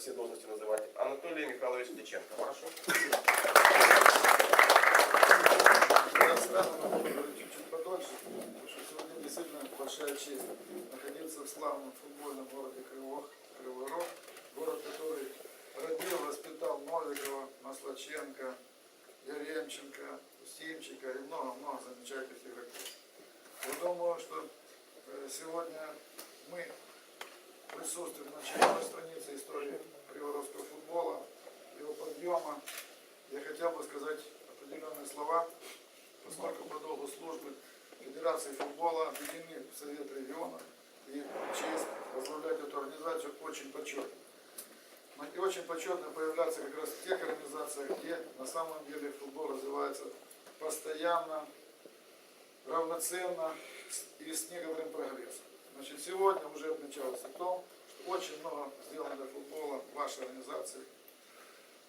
все должности называть. Анатолий Михайлович Диченко. Прошу. Чуть-чуть подольше, потому что сегодня действительно большая честь находиться в славном футбольном городе Кривох, Кривой Рог, город, который родил, воспитал Новикова, Маслаченко, Яремченко, Устимчика и много-много замечательных игроков. Я думаю, что э, сегодня мы присутствуем на черной странице истории криворожского футбола, его подъема. Я хотел бы сказать определенные слова, поскольку по долгу службы Федерации футбола объединены в Совет регионов и честь возглавлять эту организацию очень почетно. Но и очень почетно появляться как раз в тех организациях, где на самом деле футбол развивается постоянно, равноценно и с некоторым прогрессом. Значит, сегодня уже отмечалось о том, что очень много сделано для футбола вашей организации.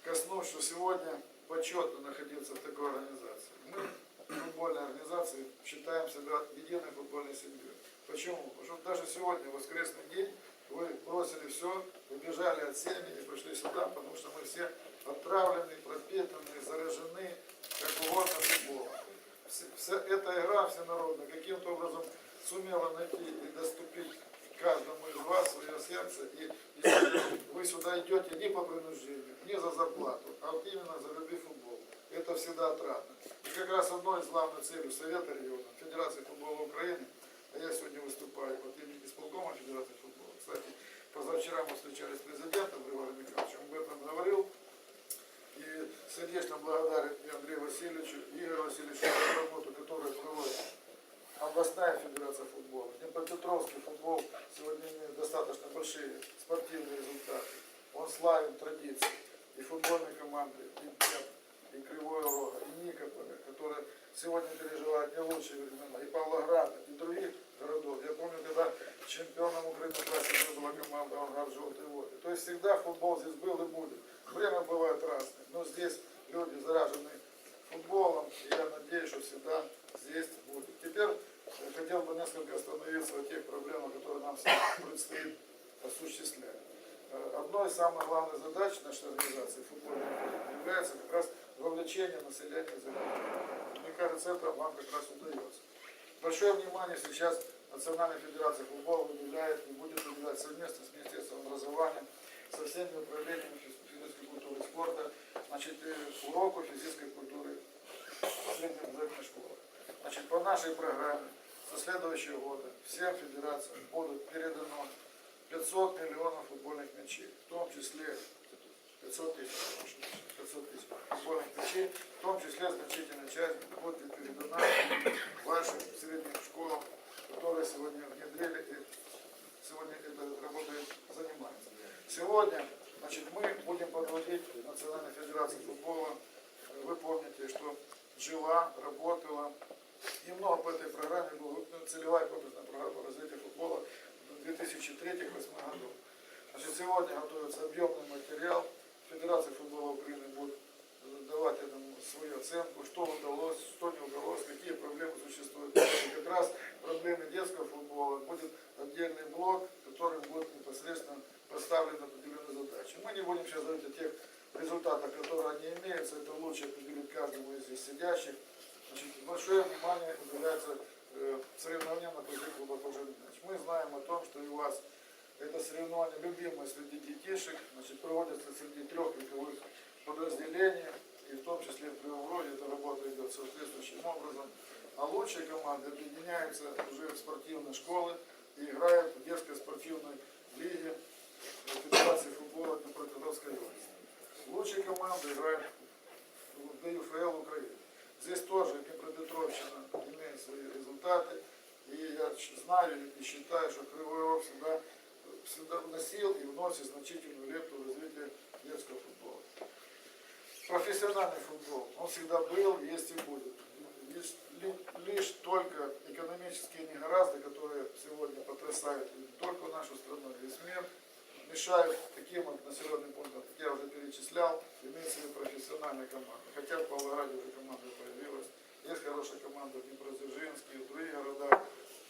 Коснусь, что сегодня почетно находиться в такой организации. Мы, футбольные организации, считаем себя единой футбольной семьей. Почему? Потому что даже сегодня, в воскресный день, вы бросили все, убежали от семьи и пришли сюда, потому что мы все отравлены, пропитаны, заражены, как угодно футболом. Вся эта игра всенародная каким-то образом сумела найти и доступить каждому из вас свое сердце. И если вы сюда идете не по принуждению, не за зарплату, а вот именно за любви к футболу. Это всегда отрадно. И как раз одной из главных целей Совета регионов, Федерации футбола Украины, а я сегодня выступаю от имени исполкома Федерации футбола. Кстати, позавчера мы встречались с президентом Днепропетровский футбол сегодня имеет достаточно большие спортивные результаты. Он славен традиции и футбольной команды, и Днепр, и Кривое Рога, и Никополя, которые сегодня переживают не лучшие времена, и Павлограда, и других городов. Я помню, когда чемпионом Украины классе была команда Авангард Желтый Воды. То есть всегда футбол здесь был и будет. Время бывает разное, но здесь люди заражены футболом, и я надеюсь, что всегда здесь будет. Теперь я хотел бы несколько остановиться на тех проблемах, которые нам предстоит осуществлять. Э, Одной из самых главных задач нашей организации футбольной является как раз вовлечение населения занятия. Мне кажется, это вам как раз удается. Большое внимание сейчас Национальная федерация футбола выделяет и будет выделять совместно с Министерством образования, со всеми управлениями физ- физической культуры и спорта, значит, уроку физической культуры в средней обязательной школе. Значит, по нашей программе со следующего года всем федерациям будут передано 500 миллионов футбольных мячей, в том числе 500 тысяч, прошу прощения, 500 тысяч футбольных мячей, в том числе значительная часть будет передана вашим средним школам, которые сегодня внедрили и сегодня этой работой занимаются. Сегодня значит, мы будем подводить Национальной Федерации футбола. Вы помните, что жила, работала. И много по этой программе была выполнена целевая комплексная программа развития футбола в 2003-2008 году. Значит, сегодня готовится объемный материал. Федерация футбола Украины будет давать этому свою оценку, что удалось, что не удалось, какие проблемы существуют. И как раз проблемы детского футбола будет отдельный блок, который будет непосредственно поставлен определенные задачи. Мы не будем сейчас говорить о тех результатах, которые они имеются, это лучше определить каждому из здесь сидящих. Значит, большое внимание уделяется э, соревнованиям на глубокого мяч. Мы знаем о том, что у вас это соревнование любимое среди детишек, значит, проводится среди трех вековых подразделений, и в том числе в Кривом эта работа идет соответствующим образом. А лучшие команды объединяются уже в спортивные школы и играют в детской спортивной лиге Федерации футбола Днепропетровской области. Лучшие команды играют в ДЮФЛ Украины. Здесь тоже Днепропетровщина имеет свои результаты. И я знаю и считаю, что Кривой Рог всегда, всегда вносил и вносит значительную лепту в развитие детского футбола. Профессиональный футбол, он всегда был, есть и будет. Лишь, ли- лишь только экономические негаразды, которые сегодня потрясают не только нашу страну, весь мир, мешают таким вот населенным пунктам, как я уже перечислял, имеется ли профессиональная команда. Хотя в Павлограде уже команда появилась, есть хорошая команда в Днепродзержинске и в других городах.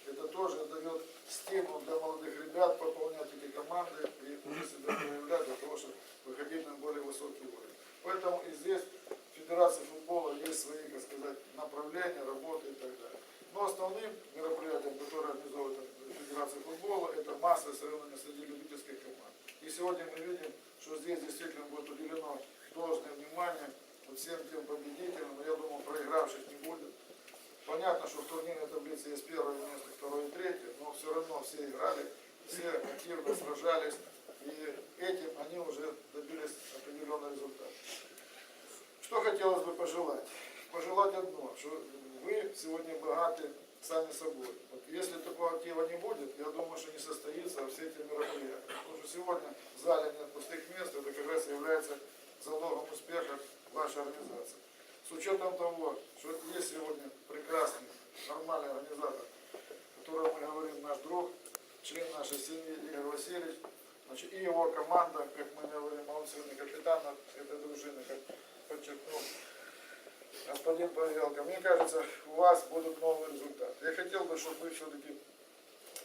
Это тоже дает стимул для молодых ребят пополнять эти команды и уже себя проявлять для того, чтобы выходить на более высокий уровень. Поэтому и здесь в Федерации футбола есть свои, как сказать, направления, работы и так далее. Но основным мероприятием, которое организовывает Федерация футбола, это массовые соревнований среди любительских команд. И сегодня мы видим, что здесь действительно будет уделено должное внимание всем тем победителям, я думаю, проигравших не будет. Понятно, что в турнирной таблице есть первое место, второе и третье, но все равно все играли, все активно сражались, и этим они уже добились определенного результата. Что хотелось бы пожелать? Пожелать одно, что вы сегодня богаты сами собой. Вот если такого актива не будет, я думаю, что не состоится все эти мероприятия. Потому что сегодня в зале нет пустых мест, это как раз является залогом успеха вашей организации. С учетом того, что есть сегодня прекрасный, нормальный организатор, которого мы говорим наш друг, член нашей семьи Игорь Васильевич, значит, и его команда, как мы говорим, а он сегодня капитан этой дружины, как подчеркнул господин Павелко. Мне кажется, у вас будут новые результаты. Я хотел бы, чтобы вы все-таки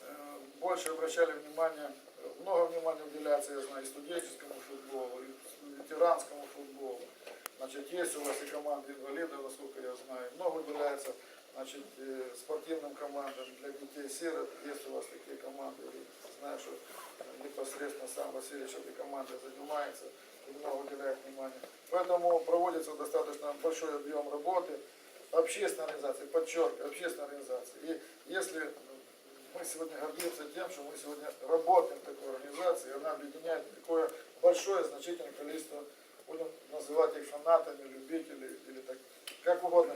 э, больше обращали внимание, много внимания уделяется, я знаю, и студенческому футболу, и ветеранскому футболу. Значит, есть у вас и команды инвалидов, насколько я знаю, много уделяется значит, э, спортивным командам для детей сирот. Есть у вас такие команды, знаю, что непосредственно сам Васильевич этой командой занимается и много уделяет внимания. Поэтому проводится достаточно большой объем работы общественной организации, подчеркиваю, общественной организации. И если мы сегодня гордимся тем, что мы сегодня работаем в такой организации, и она объединяет такое большое, значительное количество, будем называть их фанатами, любителей, или так, как угодно